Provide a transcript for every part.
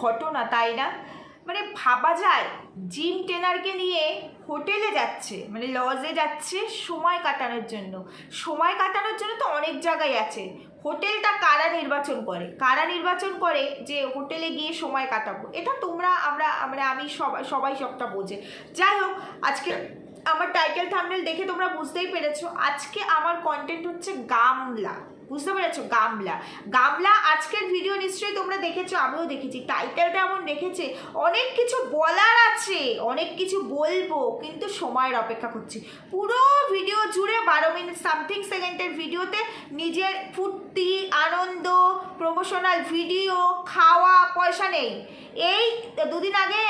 ঘটনা, তাই না? মানে ভাবা যায়, জিম ট্রেনারকে নিয়ে হোটেলে যাচ্ছে মানে লজে যাচ্ছে সময় কাটানোর জন্য। সময় কাটানোর জন্য তো অনেক জায়গায় আছে। হোটেলটা কারা নির্বাচন করে? কারা নির্বাচন করে যে হোটেলে গিয়ে সময় কাটাবো? এটা তোমরা, আমরা আমরা, আমি সবাই সবাই সবটা বোঝে। যাই হোক, আজকে আমার টাইটেল থাম্বনেল দেখে তোমরা বুঝতেই পেরেছ। আজকে আমার কন্টেন্ট হচ্ছে গামলা। বুঝতে পেরেছ? গামলা। গামলা আজকের ভিডিও নিশ্চয়ই তোমরা দেখেছ, আমিও দেখেছি। টাইটেলটা এমন রেখেছে, অনেক কিছু বলার আছে, অনেক কিছু বলব, কিন্তু সময়ের অপেক্ষা করছি। পুরো ভিডিও জুড়ে বারো মিনিট সামথিং সেকেন্ডের ভিডিওতে নিজের ফুর্তি, আনন্দ প্রমোশনাল ভিডিও খাওয়া, পয়সা নেই। এই দুদিন আগে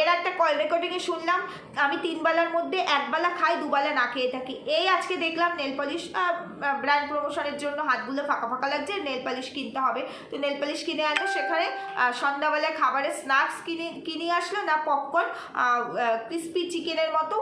এর একটা কল রেকর্ডিংয়ে শুনলাম, আমি তিন বেলার মধ্যে একবেলা খাই দুবেলা না খেয়ে থাকি। এই আজকে দেখলাম নেল পলিশ ব্র্যান্ড প্রমোশনের জন্য হাতগুলো ফাঁকা ফাঁকা লাগছে নেল পালিশ কিনতে হবে। তো নেল পালিশ কিনে আনলো সেখানে সন্ধ্যাবেলায় খাবারের স্ন্যাক্স কিনে কিনে আসলো না পপকর্ন ক্রিস্পি চিকেনের মতো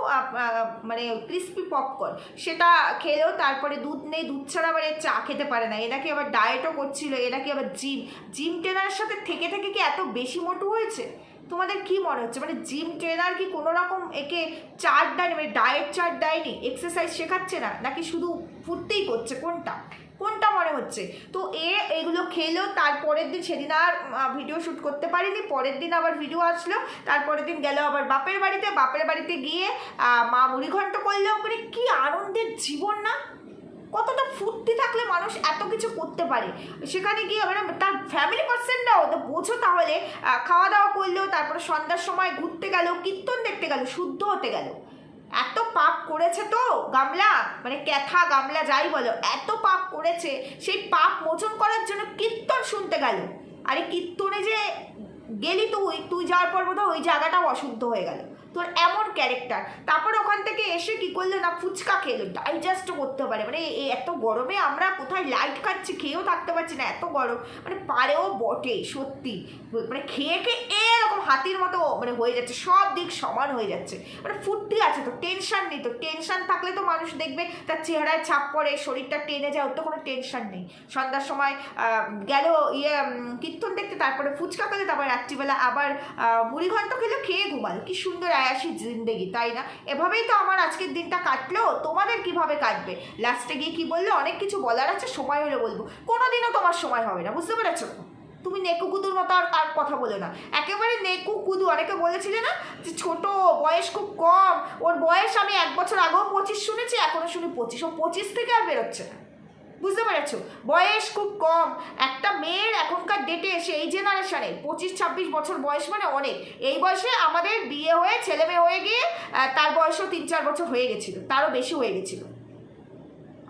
মানে ক্রিস্পি পপকর্ন সেটা খেলেও তারপরে দুধ নেই, দুধ ছাড়া আবার এ চা খেতে পারে না। এনাকে আবার ডায়েটও করছিল এনাকে আবার জিম জিম ট্রেনারের সাথে থেকে থেকে কি এত বেশি মোটু হয়েছে? তোমাদের কি মনে হচ্ছে? মানে জিম ট্রেনার কি কোনো রকম একে চার্ট দেয়নি মানে ডায়েট চার্ট দেয়নি? এক্সারসাইজ শেখাচ্ছে না? নাকি শুধু ফুটতেই করছে? কোনটা? কোনটা মনে হচ্ছে? তো এ এগুলো খেলো, তারপরের দিন সেদিন আর ভিডিও শ্যুট করতে পারিনি। পরের দিন আবার ভিডিও আসলো। তারপরের দিন গেল আবার বাপের বাড়িতে। বাপের বাড়িতে গিয়ে মা মুড়িঘণ্ট করল। মানে কি আনন্দের জীবন না? কতটা ফুর্তি থাকলে মানুষ এত কিছু করতে পারে? সেখানে গিয়ে মানে তার ফ্যামিলি পার্সনটাও তো বোঝো তাহলে খাওয়া দাওয়া করল, তারপরে সন্ধ্যার সময় ঘুরতে গেল, কীর্তন দেখতে গেল, শুদ্ধ হতে গেল। এত পাপ করেছে তো গামলা মানে ক্যাথা গামলা যাই বলো, এত পাপ করেছে, সেই পাপ মোচন করার জন্য কীর্তন শুনতে গেল। আরে কীর্তনে যে গেলি তুই তুই যাওয়ার পর বোধহয় ওই জায়গাটাও অশুদ্ধ হয়ে গেল। তোর এমন ক্যারেক্টার তারপর ওখান থেকে এসে কি করল না ফুচকা খেলো ডাইজেস্টও করতে পারে। মানে এত গরমে আমরা কোথায় লাইট খাচ্ছি খেয়েও থাকতে পারছি না এত গরম। মানে পারেও বটে সত্যি। মানে খেয়ে খেয়ে এরকম হাতির মতো মানে হয়ে যাচ্ছে সব দিক সমান হয়ে যাচ্ছে। মানে ফুর্তি আছে তো টেনশন নেই তো। টেনশন থাকলে তো মানুষ দেখবে তার চেহারায় ছাপ পড়ে শরীরটা টেনে যায় ওর তো কোনো টেনশন নেই। সন্ধ্যার সময় গেল ইয়ে কীর্তন দেখতে তারপরে ফুচকা খেলে তারপর রাত্রিবেলা আবার আহ, মুড়ি ঘন্ট খেলে খেয়ে ঘুমালো। কি সুন্দর আয়াসি জিন্দেগি, তাই না? এভাবেই তো আমার আজকের দিনটা কাটলো। তোমাদের কীভাবে কাটবে? লাস্টে গিয়ে কি বলল? অনেক কিছু বলার আছে, সময় হলে বলব। কোনো দিনও তোমার সময় হবে না, বুঝতে পেরেছ? তুমি নেকু কুদুর মতো আর আর কথা বলো না। একেবারে নেকু কুদু, অনেকে বলেছিলে না যে ছোট, বয়স খুব কম। ওর বয়স আমি এক বছর আগেও পঁচিশ শুনেছি এখনও শুনি পঁচিশ। ও পঁচিশ থেকে আর বেরোচ্ছে না। বুঝতে পেরেছ? বয়স খুব কম। একটা মেয়ের এখনকার ডেটে এসে এই জেনারেশনে পঁচিশ, ছাব্বিশ বছর বয়স মানে অনেক। এই বয়সে আমাদের বিয়ে হয়ে, ছেলে মেয়ে হয়ে গিয়ে তার বয়সও তিন, চার বছর হয়ে গেছিল। তারও বেশি হয়ে গেছিল।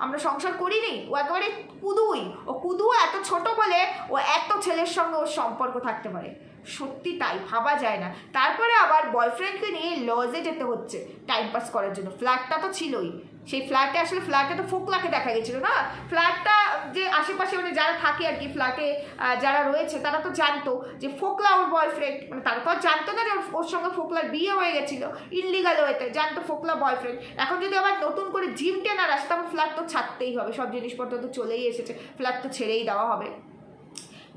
আমরা সংসার করিনি। ও একেবারে কুদুই। ও কুদু এত ছোট বলে ও এত ছেলের সঙ্গে ওর সম্পর্ক থাকতে পারে। সত্যি তাই, ভাবা যায় না। তারপরে আবার বয়ফ্রেন্ডকে নিয়ে লজে যেতে হচ্ছে টাইম পাস করার জন্য। ফ্ল্যাটটা তো ছিলই। সেই ফ্ল্যাটে আসলে ফ্ল্যাটে তো ফোকলাকে দেখা গেছিল না? ফ্ল্যাটটা যে আশেপাশে মানে যারা থাকে আর কি ফ্ল্যাটে যারা রয়েছে, তারা তো জানতো যে ফোকলা ওর বয়ফ্রেন্ড মানে তারা তো আর জানতো না যে ওর- সঙ্গে ফোকলার বিয়ে হয়ে গেছিল ইনলিগাল ওয়েতে জানতো ফোকলা বয়ফ্রেন্ড এখন যদি আবার নতুন করে জিম টেনার তখন ফ্ল্যাট তো ছাড়তেই হবে। সব জিনিসপত্র তো চলেই এসেছে ফ্ল্যাট তো ছেড়েই দেওয়া হবে।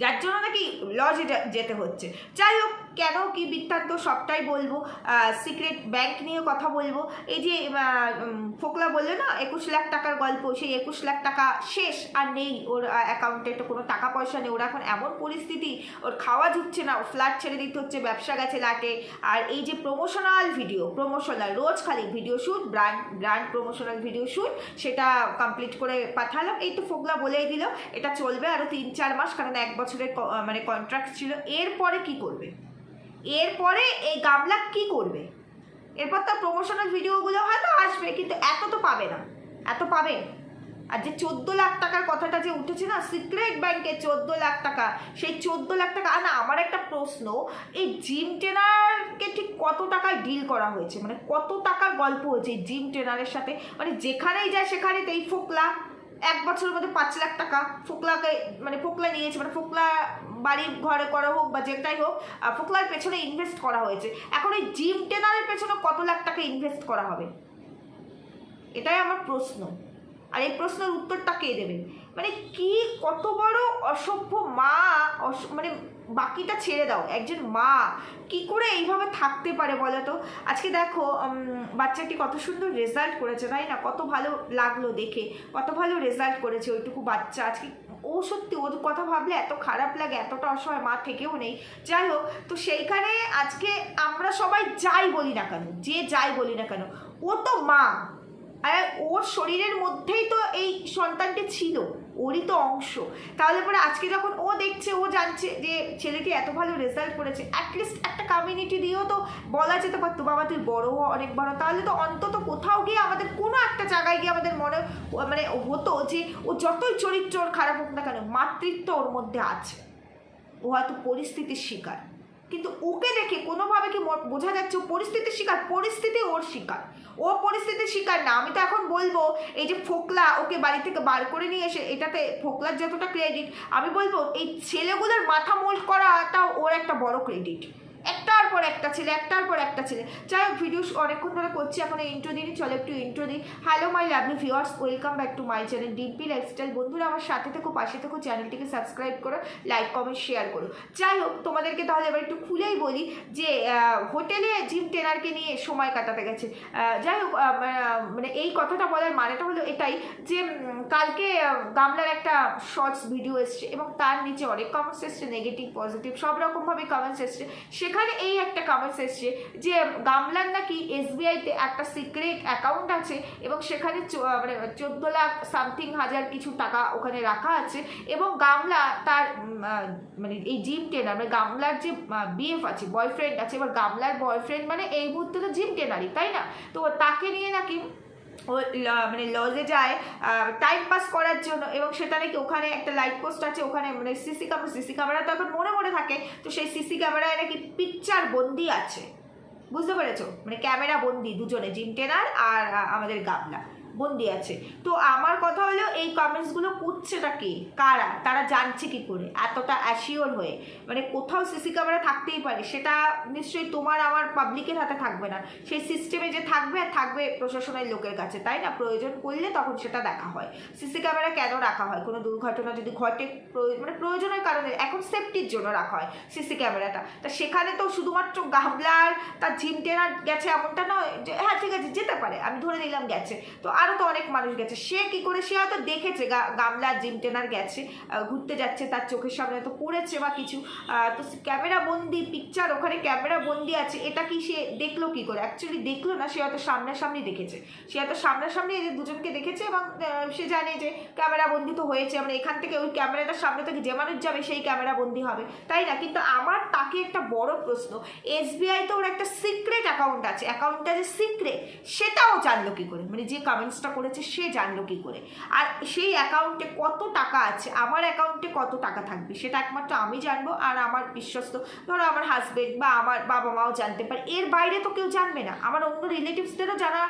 যার জন্য নাকি লজে যেতে হচ্ছে। যাই হোক কেন কি বৃত্তান্ত সবটাই বলব? সিক্রেট ব্যাংক নিয়ে কথা বলব। এই যে ফোকলা বলল না, একুশ লাখ টাকার গল্প, সেই একুশ লাখ টাকা শেষ আর নেই। ওর অ্যাকাউন্টে তো কোনো টাকা পয়সা নেই। ওর এখন এমন পরিস্থিতি, ওর খাওয়া ঢুকছে না ফ্ল্যাট ছেড়ে দিতে হচ্ছে, ব্যবসা গেছে লাটে। আর এই যে প্রমোশনাল ভিডিও প্রমোশনাল রোজ খালি video shoot brand brand promotional video shoot সেটা কমপ্লিট করে পাঠালাম। এই তো ফোকলা বলেই দিল, এটা চলবে আরও তিন চার মাস, কারণ এক বছরের মানে কন্ট্রাক্ট ছিল। এরপরে কি করবে? এরপরে এই গামলা কি করবে? এরপর তার প্রমোশনাল ভিডিওগুলো হয়তো আসবে, কিন্তু এত তো পাবে না। এত পাবে? আর যে চোদ্দ লাখ টাকার কথাটা যে উঠেছে না সিক্রেট ব্যাংকে চোদ্দ লাখ টাকা, সেই চোদ্দ লাখ টাকা, আর না, আমার একটা প্রশ্ন, এই জিম ট্রেনারকে ঠিক কত টাকায় ডিল করা হয়েছে? মানে কত টাকার গল্প হয়েছে এই জিম ট্রেনারের সাথে? মানে যেখানেই যায় সেখানে এই ফোকলা। এক বছরের মধ্যে পাঁচ লাখ টাকা ফোকলাকে মানে ফোকলা নিয়েছে মানে ফোকলা বাড়ির ঘরে করা হোক বা যেটাই হোক ফোকলার পেছনে ইনভেস্ট করা হয়েছে। এখন ওই জিম টেনারের পেছনে কত লাখ টাকা ইনভেস্ট করা হবে? এটাই আমার প্রশ্ন। আর এই প্রশ্নের উত্তরটা কে দেবেন? মানে কি কত বড় অসভ্য মা মানে বাকিটা ছেড়ে দাও, একজন মা, কি করে এইভাবে থাকতে পারে বলো তো? আজকে দেখো বাচ্চাটি কত সুন্দর রেজাল্ট করেছে, তাই না? কত ভালো লাগল দেখে, কত ভালো রেজাল্ট করেছে ওইটুকু বাচ্চা। আজকে ও সত্যি, ওর কথা ভাবলে এত খারাপ লাগে, এতটা অসহায় মা থেকেও নেই। যাই হোক, তো সেইখানে আজকে আমরা সবাই যাই বলি না কেন, যে যাই বলি না কেন, ও তো মা। আর ওর শরীরের মধ্যেই তো এই সন্তানটি ছিল, ওরই তো অংশ। তাহলে পরে আজকে যখন ও দেখছে, ও জানছে যে ছেলেটি এত ভালো রেজাল্ট করেছে অ্যাটলিস্ট একটা কমিউনিটি দিয়েও তো বলা যেতে পারতো, বাবা, তুই বড় হ, অনেক বড় তাহলে তো অন্তত কোথাও গিয়ে আমাদের কোনো একটা জায়গায় গিয়ে আমাদের মনে মানে হতো যে ও যতই চরিত্র ওর খারাপ হোক না কেন, মাতৃত্ব ওর মধ্যে আছে। ও হয়তো পরিস্থিতির শিকার। কিন্তু ওকে দেখে কোনোভাবে কি বোঝা যাচ্ছে পরিস্থিতির শিকার? পরিস্থিতি ওর শিকার। ও পরিস্থিতির শিকার না। আমি তো এখন বলব, এই যে ফোকলা ওকে বাড়ি থেকে বার করে নিয়ে এসে, এটাতে ফোকলার যতটা ক্রেডিট আমি বলব, এই ছেলেগুলোর মাথা মোল্ড করাটাও ওর একটা বড় ক্রেডিট পর একটা ছেলে, একটার পর একটা ছেলে। যাই হোক ভিডিও অনেকক্ষণ ধরে করছি, এখন ইন্ট্রো দিই চলো একটু ইন্ট্রো দিই। Hello my lovely viewers welcome back to my channel Dimpy lifestyle বন্ধুরা, আমার সাথে থেকো, পাশে থেকো, চ্যানেলটিকে সাবস্ক্রাইব করো লাইক কমেন্ট শেয়ার করো। যাই হোক, তোমাদেরকে তাহলে এবার একটু খুলেই বলি যে হোটেলে জিম ট্রেনারকে নিয়ে সময় কাটাতে গেছে। যাই হোক মানে এই কথাটা বলার মানেটা হলো এটাই যে কালকে গামলার একটা শর্টস ভিডিও এসছে এবং তার নিচে অনেক কমেন্টস এসছে নেগেটিভ পজিটিভ সব রকমভাবে কমেন্টস এসছে। সেখানে এই একটা কমেন্টস এসছে যে, গামলার নাকি এসবিআইতে একটা সিক্রেট অ্যাকাউন্ট আছে এবং সেখানে মানে চোদ্দ লাখ সামথিং হাজার কিছু টাকা ওখানে রাখা আছে এবং গামলা তার মানে এই জিম ট্রেনার মানে গামলার যে বিএফ আছে বয়ফ্রেন্ড আছে, এবার গামলার বয়ফ্রেন্ড মানে এই মুহূর্তে তো জিম ট্রেনারই তাই না? তো তাকে নিয়ে নাকি মানে লজে যায় টাইম পাস করার জন্য, এবং সেটা নাকি ওখানে একটা লাইট পোস্ট আছে, ওখানে মানে সিসি ক্যামেরা সিসি ক্যামেরা তো এখন মনে মনে থাকে, তো সেই সিসি ক্যামেরায় নাকি পিকচার বন্দি আছে। বুঝতে পেরেছ? মানে ক্যামেরা বন্দি দুজনে, জিম টেনার আর আমাদের গাবলা বন্দি আছে। তো আমার কথা হলো, এই কমেন্টসগুলো করছেটা কে? কারা? তারা জানছে কি করে? এতটা অ্যাসিওর হয়ে। মানে কোথাও সিসি ক্যামেরা থাকতেই পারে। সেটা নিশ্চয়ই তোমার আমার পাবলিকের হাতে থাকবে না। সেই সিস্টেমে যে থাকবে থাকবে প্রশাসনের লোকের কাছে। তাই না? প্রয়োজন করলে তখন সেটা দেখা হয়। সিসি ক্যামেরা কেন রাখা হয়? কোনো দুর্ঘটনা যদি ঘটে মানে প্রয়োজনের কারণে এখন সেফটির জন্য রাখা হয় সিসি ক্যামেরাটা তা সেখানে তো শুধুমাত্র গামলার, তার জিম ট্রেনার গেছে এমনটা নয় যে হ্যাঁ ঠিক আছে, যেতে পারে। আমি ধরে নিলাম গেছে। তো আরও তো অনেক মানুষ গেছে। সে কি করে? সে হয়তো দেখেছে গামলা জিম ট্রেনার গেছে ঘুরতে যাচ্ছে, তার চোখের সামনে তো পড়েছে বা কিছু। তো ক্যামেরা বন্দি পিকচার ওখানে ক্যামেরা বন্দি আছে, এটা কি সে দেখল কি করে? অ্যাকচুয়ালি দেখল না, সে হয়তো সামনাসামনি দেখেছে। সে হয়তো সামনাসামনি এদের দুজনকে দেখেছে এবং সে জানে যে ক্যামেরা বন্দি তো হয়েছে। আমরা এখান থেকে ওই ক্যামেরাটার সামনে থেকে যে মানুষ যাবে, সেই ক্যামেরা বন্দি হবে। তাই না? কিন্তু আমার তাকে একটা বড় প্রশ্ন। এসবিআই তো ওর একটা সিক্রেট অ্যাকাউন্ট আছে। অ্যাকাউন্টটা যে সিক্রেট সেটাও জানলো কি করে? মানে যে কমেন্টসটা করেছে, সে জানলো কী করে। আর সেই অ্যাকাউন্টে কত টাকা আছে, আমার অ্যাকাউন্টে কত টাকা থাকবে, সেটা একমাত্র আমি জানব আর আমার বিশ্বস্ত, ধরো আমার হাজবেন্ড বা আমার বাবা মাও জানতে পারে। এর বাইরে তো কেউ জানবে না। আমার অন্য রিলেটিভসদেরও জানা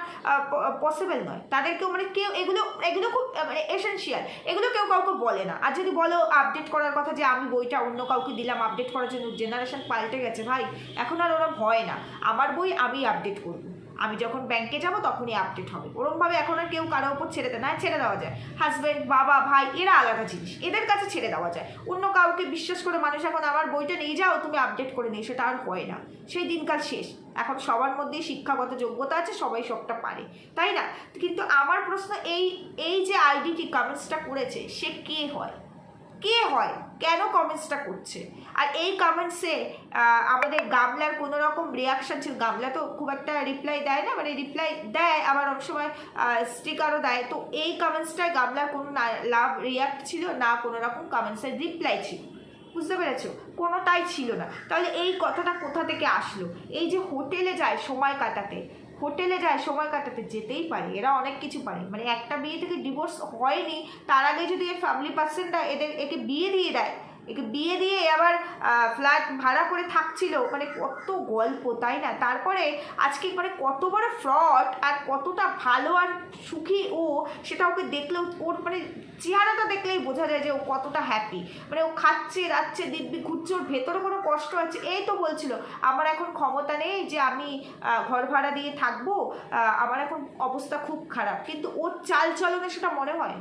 পসিবল নয়। তাদেরকেও মানে কেউ, এগুলো এগুলো খুব মানে এসেন্সিয়াল এগুলো কেউ কাউকে বলে না। আর যদি বলো আপডেট করার কথা যে আমি বইটা অন্য কাউকে দিলাম আপডেট করার জন্য জেনারেশন পাল্টে গেছে, ভাই, এখন আর ওরা ভয় না। আমার বই আমি আপডেট করব। আমি যখন ব্যাংকে যাব তখনই আপডেট হবে। ওরমভাবে এখন আর কেউ কারোর উপর ছেড়ে দেয় না, ছেড়ে দেওয়া যায়। হাজব্যান্ড বাবা, ভাই, এরা আলাদা জিনিস। এদের কাছে ছেড়ে দেওয়া যায়। অন্য কাউকে বিশ্বাস করে মানুষ এখন আমার বইটা নিয়ে যাও, তুমি আপডেট করে নিয়ে সেটা আর হয় না। সেই দিনকাল শেষ। এখন সবার মধ্যেই শিক্ষাগত যোগ্যতা আছে, সবাই সবটা পারে। তাই না? কিন্তু আমার প্রশ্ন এই এই যে আইডিটি কমেন্টসটা করেছে, সে কে হয়? কে হয়? কেন কমেন্টসটা করছে? আর এই কমেন্টসে আমাদের গামলার কোনো রকম রিয়াকশন ছিল? গামলা তো খুব একটা রিপ্লাই দেয় না মানে রিপ্লাই দেয়, আবার অনেক সময় স্টিকারও দেয়। তো এই কমেন্টসটায় গামলার কোনো না, লাভ রিয়াক্ট ছিল না কোনো রকম কমেন্টসের রিপ্লাই ছিল? বুঝতে পেরেছ? কোনোটাই ছিল না। তাহলে এই কথাটা কোথা থেকে আসলো? এই যে হোটেলে যায় সময় কাটাতে হোটেলে যায়, সময় কাটাতে যেতেই পারে, এরা অনেক কিছু পারে। মানে একটা বিয়ে থেকে ডিভোর্স হয়নি, তার আগে যদি এর ফ্যামিলি পার্সেন্টরা এদের, একে বিয়ে দিয়ে দেয় একে বিয়ে দিয়ে আবার ফ্ল্যাট ভাড়া করে থাকছিল। মানে কত গল্প, তাই না? তারপরে আজকে মানে কত বড় ফ্রড আর কতটা ভালো আর সুখী ও সেটা ওকে দেখলেও ওর মানে চেহারাটা দেখলেই বোঝা যায় যে ও কতটা হ্যাপি মানে ও খাচ্ছে, রাচ্ছে, দিব্যি, ঘুরছে, ওর ভেতরে কোনো কষ্ট আছে, এই তো বলছিল। আমার এখন ক্ষমতা নেই যে আমি ঘর ভাড়া দিয়ে থাকব আমার এখন অবস্থা খুব খারাপ। কিন্তু ওর চাল চলনে সেটা মনে হয়?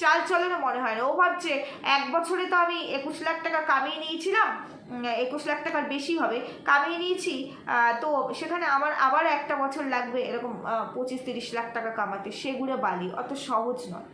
চাল চলনও মনে হয়। না ও ভাবছে, এক বছরে তো আমি একুশ লাখ টাকা কামিয়ে নিয়েছিলাম একুশ লাখ টাকার বেশি হবে, কামিয়ে নিয়েছি তো সেখানে আমার আবার একটা বছর লাগবে এরকম পঁচিশ তিরিশ লাখ টাকা কামাতে, সেগুলো বালি, অত সহজ নয়।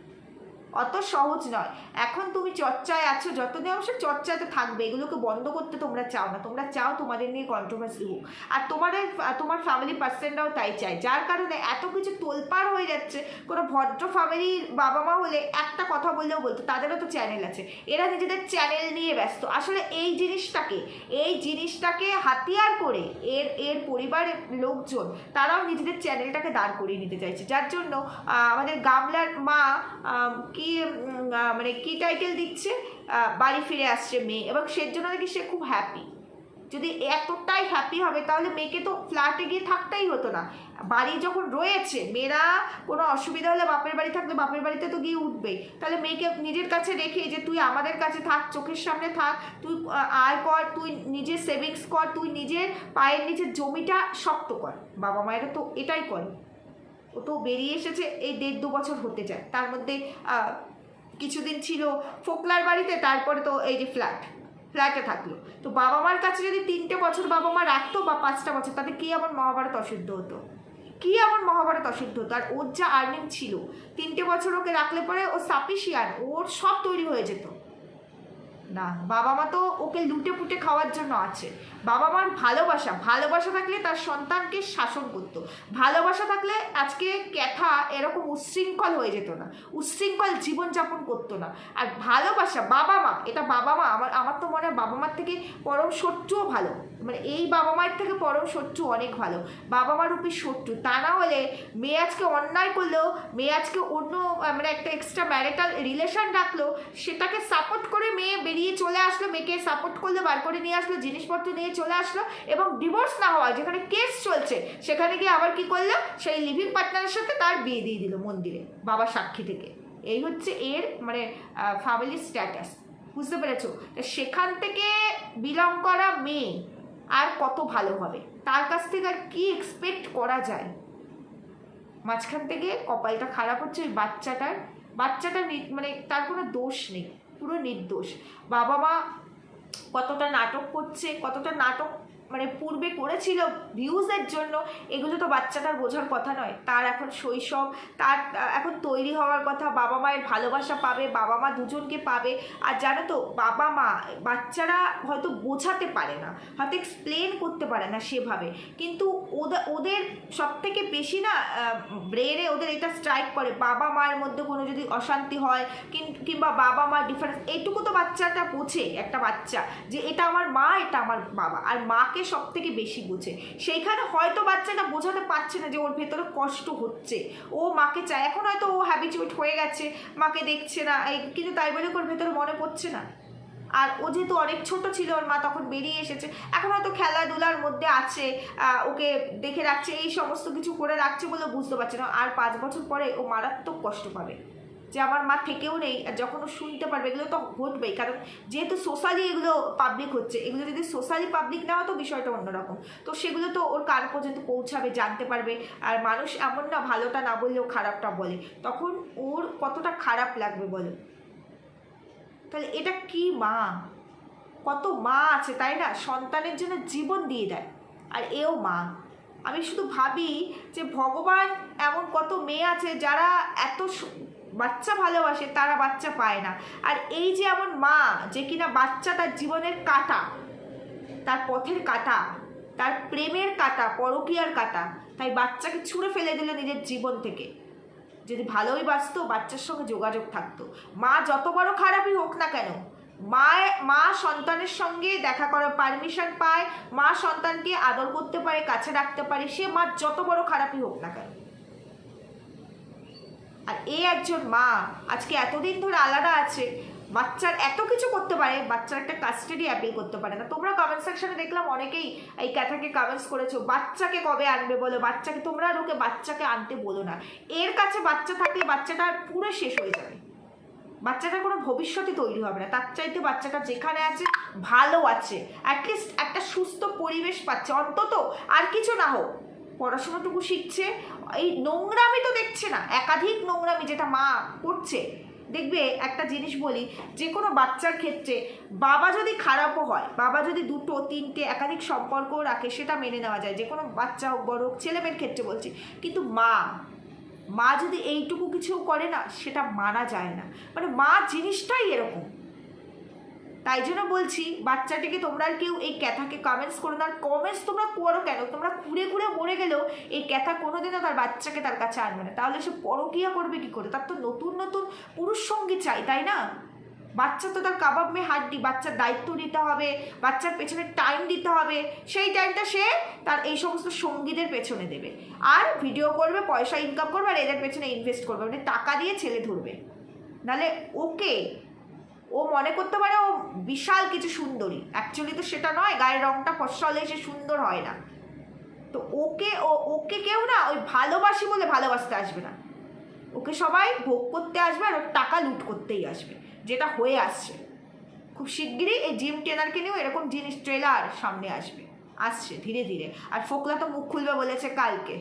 অত সহজ নয়। এখন তুমি চর্চায় আছো যতদিন অবশ্য চর্চাতে থাকবে এগুলোকে বন্ধ করতে তোমরা চাও না। তোমরা চাও তোমাদের নিয়ে কন্ট্রোভার্সি হোক। আর তোমাদের তোমার ফ্যামিলি পার্সনরাও তাই চায়। যার কারণে এত কিছু তোলপাড় হয়ে যাচ্ছে কোনো ভদ্র ফ্যামিলির বাবা মা হলে একটা কথা বললেও বলতো তাদেরও তো চ্যানেল আছে। এরা নিজেদের চ্যানেল নিয়ে ব্যস্ত। আসলে এই জিনিসটাকে এই জিনিসটাকে হাতিয়ার করে এর এর পরিবারের লোকজন তারাও নিজেদের চ্যানেলটাকে দাঁড় করিয়ে নিতে চাইছে। যার জন্য আমাদের গামলার মা আম, কি মানে কি টাইটেল দিচ্ছে বাড়ি ফিরে আসছে মেয়ে এবং সের জন্য নাকি সে খুব হ্যাপি যদি এতটাই হ্যাপি হবে, তাহলে মেয়েকে তো ফ্ল্যাটে গিয়ে থাকতেই হতো না। বাড়ি যখন রয়েছে, মেয়েরা কোনো অসুবিধা হলে বাপের বাড়ি থাকলে বাপের বাড়িতে তো গিয়ে উঠবেই। তাহলে মেয়েকে নিজের কাছে রেখে যে, তুই আমাদের কাছে থাক, চোখের সামনে থাক, তুই আয় কর, তুই নিজের সেভিংস কর, তুই নিজের পায়ের নিচের জমিটা শক্ত কর। বাবা মায়েরা তো এটাই করে। ও তো বেরিয়ে এসেছে, এই দেড় দু বছর হতে যায়। তার মধ্যে কিছুদিন ছিল ফোকলার বাড়িতে, তারপরে তো এই যে ফ্ল্যাট, ফ্ল্যাটে থাকল। তো বাবা মার কাছে যদি তিনটে বছর বাবা মা রাখতো বা পাঁচটা বছর, তাতে কি এমন মহাভারত অশুদ্ধ হতো? কি এমন মহাভারত অশুদ্ধ হতো? আর ওর যা আর্নিং ছিল, তিনটে বছর ওকে রাখলে পরে ও সাফিসিয়ান ওর সব তৈরি হয়ে যেত। না বাবা মা তো ওকে লুটে পুটে খাওয়ার জন্য আছে। বাবা মার ভালোবাসা ভালোবাসা থাকলে তার সন্তানকে শাসন করতো। ভালোবাসা থাকলে আজকে ক্যাথা এরকম উচ্ছৃঙ্খল হয়ে যেত না উচ্ছৃঙ্খল জীবনযাপন করতো না। আর ভালোবাসা বাবা মা এটা বাবা মা আমার আমার তো মনে হয় বাবা মার থেকে পরম শত্রুও ভালো। মানে এই বাবা মায়ের থেকে পরম শত্রু অনেক ভালো। বাবা মা রূপী শত্রু। তা না হলে মেয়ে আজকে অন্যায় করলেও মেয়ে আজকে অন্য মানে একটা এক্সট্রা ম্যারিটাল রিলেশন রাখল সেটাকে সাপোর্ট করে মেয়ে বেরিয়ে চলে আসলো, মেয়েকে সাপোর্ট করলে, বার করে নিয়ে আসলো, জিনিসপত্র নিয়ে চলে আসলো, এবং ডিভোর্স না হওয়া যেখানে কেস চলছে, সেখানে গিয়ে আবার কি করল? সেই লিভিং পার্টনারের সাথে তার বিয়ে দিয়ে দিল মন্দিরে বাবা সাক্ষী থেকে। এই হচ্ছে এর মানে ফ্যামিলি স্ট্যাটাস বুঝতে পেরেছ? সেখান থেকে বিলং করা মেয়ে আর কত ভালো হবে? তার কাছ থেকে আর কী এক্সপেক্ট করা যায়? মাঝখান থেকে কপালটা খারাপ হচ্ছে ওই বাচ্চাটার। বাচ্চাটা মানে তার কোনো দোষ নেই, পুরো নির্দোষ। বাবা মা কতটা নাটক করছে, কতটা নাটক মানে পূর্বে করেছিল ভিউজের জন্য, এগুলো তো বাচ্চাটার বোঝার কথা নয়। তার এখন শৈশব, তার এখন তৈরি হওয়ার কথা, বাবা মায়ের ভালোবাসা পাবে, বাবা মা দুজনকে পাবে। আর জানো তো, বাবা মা, বাচ্চারা হয়তো বোঝাতে পারে না, হয়তো এক্সপ্লেন করতে পারে না সেভাবে। কিন্তু ওদের ওদের সব থেকে বেশি না ব্রেনে ওদের এটা স্ট্রাইক করে, বাবা মায়ের মধ্যে কোনো যদি অশান্তি হয় কিংবা বাবা মা ডিফারেন্স এইটুকু তো বাচ্চাটা বোঝে, একটা বাচ্চা, যে এটা আমার মা, এটা আমার বাবা। আর মাকে সব থেকে বেশি বোঝে। সেইখানে হয়তো বাচ্চাটা বোঝাতে পারছে না যে ওর ভেতরে কষ্ট হচ্ছে। ও মাকে চায়। এখন হয়তো ও হ্যাবিচুয়েট হয়ে গেছে, মাকে দেখছে না কিন্তু তাই বলে ওর ভেতরে মনে পড়ছে না? আর ও যেহেতু অনেক ছোট ছিল, ওর মা তখন বেরিয়ে এসেছে। এখন হয়তো খেলাধুলার মধ্যে আছে ওকে দেখে রাখছে, এই সমস্ত কিছু করে রাখছে বলে বুঝতে পারছে না। আর পাঁচ বছর পরে ও মারাত্মক কষ্ট পাবে। যে আমার মা থেকেও নেই, আর যখন ও শুনতে পারবে, এগুলো তো ঘটবেই। কারণ যেহেতু সোশ্যালি এগুলো পাবলিক হচ্ছে, এগুলো যদি সোশ্যালি পাবলিক না হতো, বিষয়টা অন্যরকম। তো সেগুলো তো ওর কান পর্যন্ত পৌঁছাবে, জানতে পারবে। আর মানুষ এমন না, ভালোটা না বললেও খারাপটা বলে। তখন ওর কতটা খারাপ লাগবে বলো? তাহলে এটা কি মা? কত মা আছে, তাই না? সন্তানের জন্য জীবন দিয়ে দেয়, আর এও মা। আমি শুধু ভাবি যে ভগবান এমন কত মেয়ে আছে যারা এত বাচ্চা ভালোবাসে, তারা বাচ্চা পায় না। আর এই যে এমন মা যে কিনা বাচ্চা তার জীবনের কাটা, তার পথের কাটা, তার প্রেমের কাটা, পরকীয়ার কাটা, তাই বাচ্চাকে ছুঁড়ে ফেলে দিল নিজের জীবন থেকে। যদি ভালোই বাসতো বাচ্চার সঙ্গে যোগাযোগ থাকতো। মা যত বড় খারাপই হোক না কেন মা মা সন্তানের সঙ্গে দেখা করার পারমিশন পায়, মা সন্তানকে আদর করতে পারে, কাছে রাখতে পারে, সে মা যত বড় খারাপই হোক না কেন। আর এ একজন মা, আজকে এতদিন ধরে আলাদা আছে, বাচ্চার এত কিছু করতে পারে, বাচ্চার একটা কাস্টাডি অ্যাপিল করতে পারে। না তোমরা কমেন্ট সেকশনে দেখলাম অনেকেই এই ক্যাথাকে কমেন্টস করেছ, বাচ্চাকে কবে আনবে বলো? বাচ্চাকে তোমরা ওকে বাচ্চাকে আনতে বলো না। এর কাছে বাচ্চা থাকলে বাচ্চাটা আর পুরো শেষ হয়ে যাবে। বাচ্চাটার কোনো ভবিষ্যতে তৈরি হবে না। তার চাইতে বাচ্চাটা যেখানে আছে, ভালো আছে। অ্যাটলিস্ট একটা সুস্থ পরিবেশ পাচ্ছে। অন্তত আর কিছু না হোক। পড়াশোনাটুকু শিখছে, এই নোংরামি তো দেখছে না, একাধিক নোংরামি যেটা মা করছে। দেখবে একটা জিনিস বলি, যে কোনো বাচ্চার ক্ষেত্রে বাবা যদি খারাপও হয়, বাবা যদি দুটো, তিনটে একাধিক সম্পর্ক রাখে, সেটা মেনে নেওয়া যায়, যে কোনো বাচ্চা হোক, বড় হোক ছেলেমেয়ের ক্ষেত্রে বলছি। কিন্তু মা মা যদি এইটুকু কিছু করে না, সেটা মানা যায় না। মানে মা জিনিসটাই এরকম। তাই জন্য বলছি, বাচ্চাটিকে তোমরা আর কেউ এই ক্যাথাকে কমেন্টস করো না। আর কমেন্টস তোমরা করো কেন? তোমরা ঘুরে ঘুরে মরে গেলেও এই ক্যাথা কোনোদিনও তার বাচ্চাকে তার কাছে আনবে না। তাহলে সে পরকিয়া করবে কি করে? তার তো নতুন নতুন পুরুষ সঙ্গী চাই, তাই না? বাচ্চা তো তার কাবাব মে হাড্ডি, বাচ্চার দায়িত্ব নিতে হবে, বাচ্চার পেছনে টাইম দিতে হবে। সেই টাইমটা সে তার এই সমস্ত সঙ্গীদের পেছনে দেবে। আর ভিডিও করবে, পয়সা ইনকাম করবে, আর এদের পেছনে ইনভেস্ট করবে। মানে টাকা দিয়ে ছেলে ধরবে। নাহলে ওকে ও মনে করতে পারে ও বিশাল কিছু সুন্দরী। অ্যাকচুয়ালি তো সেটা নয়, গায়ের রংটা ফসা হলে সে সুন্দর হয় না। তো ওকে ও, ওকে কেউ না ওই ভালোবাসি বলে ভালোবাসতে আসবে না। ওকে সবাই ভোগ করতে আসবে আর ওর টাকা লুট করতেই আসবে, যেটা হয়ে আসছে। খুব শিগগিরই এই জিম ট্রেনারকে নিয়েও এরকম জিনিস, ট্রেলার সামনে আসবে, আসছে ধীরে ধীরে। আর ফোকলা তো মুখ খুলবে বলেছে কালকে।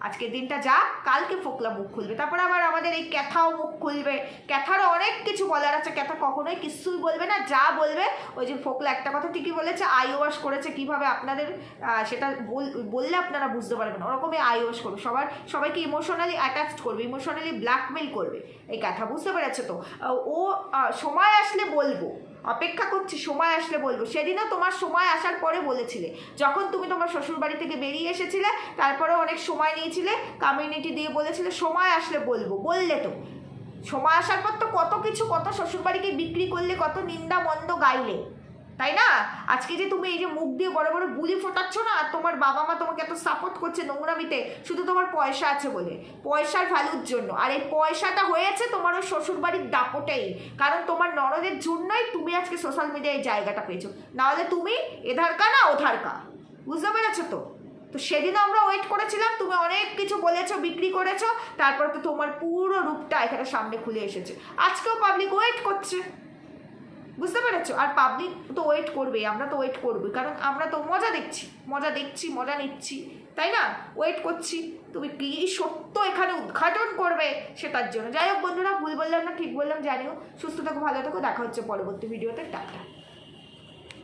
আজকের দিনটা যা, কালকে ফোকলা মুখ খুলবে। তারপর আবার আমাদের এই ক্যাথাও মুখ খুলবে। ক্যাথারও অনেক কিছু বলার আছে, ক্যাথা কখনোই কিছুই বলবে না, যা বলবে, ওই যে ফোকলা একটা কথা ঠিকই বলেছে, আই ওয়াশ করেছে, কীভাবে আপনাদের সেটা বল- বললে আপনারা বুঝতে পারবেন ওরকমই আই ওয়াশ করবে। সবার, সবাইকে ইমোশনালি অ্যাটাচড করবে ইমোশনালি ব্ল্যাকমেল করবে। এই কথা বুঝতে পেরেছ তো? ও সময় আসলে বলব। অপেক্ষা করছি, সময় আসলে বলব। সেদিনও তোমার সময় আসার পরে বলেছিলে। যখন তুমি তোমার শ্বশুরবাড়ি থেকে বেরিয়ে এসেছিলে তারপরে অনেক সময় নিয়েছিলে কমিউনিটি দিয়ে বলেছিলে, সময় আসলে বলব। বললে তো। সময় আসার পর তো কত কিছু, কত শ্বশুরবাড়িকে বিক্রি করলে, কত নিন্দা মন্দ গাইলে। তাই না? আজকে যে তুমি এই যে মুখ দিয়ে বড় বড় বুলি ফোটাচ্ছ না, আর তোমার বাবা মা তোমাকে এত সাপোর্ট করছে নোংরামিতে, শুধু তোমার পয়সা আছে বলে, পয়সার ভ্যালুর জন্য। আর এই পয়সাটা হয়েছে তোমার ওই শ্বশুরবাড়ির দাপটেই। কারণ তোমার নরদের জন্যই তুমি আজকে সোশ্যাল মিডিয়ায় জায়গাটা পেয়েছ। নাহলে তুমি এধারকা না ওধারকা। বুঝতে পেরেছ তো? তো সেদিনও আমরা ওয়েট করেছিলাম, তুমি অনেক কিছু বলেছ, বিক্রি করেছ, তারপর তো তোমার পুরো রূপটা এখানে সামনে খুলে এসেছে। আজকেও পাবলিক ওয়েট করছে। বুঝতে পেরেছ? আর পাবলিক তো ওয়েট করবে, আমরা তো ওয়েট করব। কারণ আমরা তো মজা দেখছি মজা দেখছি, মজা নিচ্ছি, তাই না? ওয়েট করছি, তুমি কি সত্য এখানে উদ্ঘাটন করবে সেটার জন্য। যাই হোক বন্ধুরা, ভুল বললাম না, ঠিক বললাম, জানিও। সুস্থ থাকো, ভালো থাকো, দেখা হচ্ছে পরবর্তী ভিডিওতে টাটা।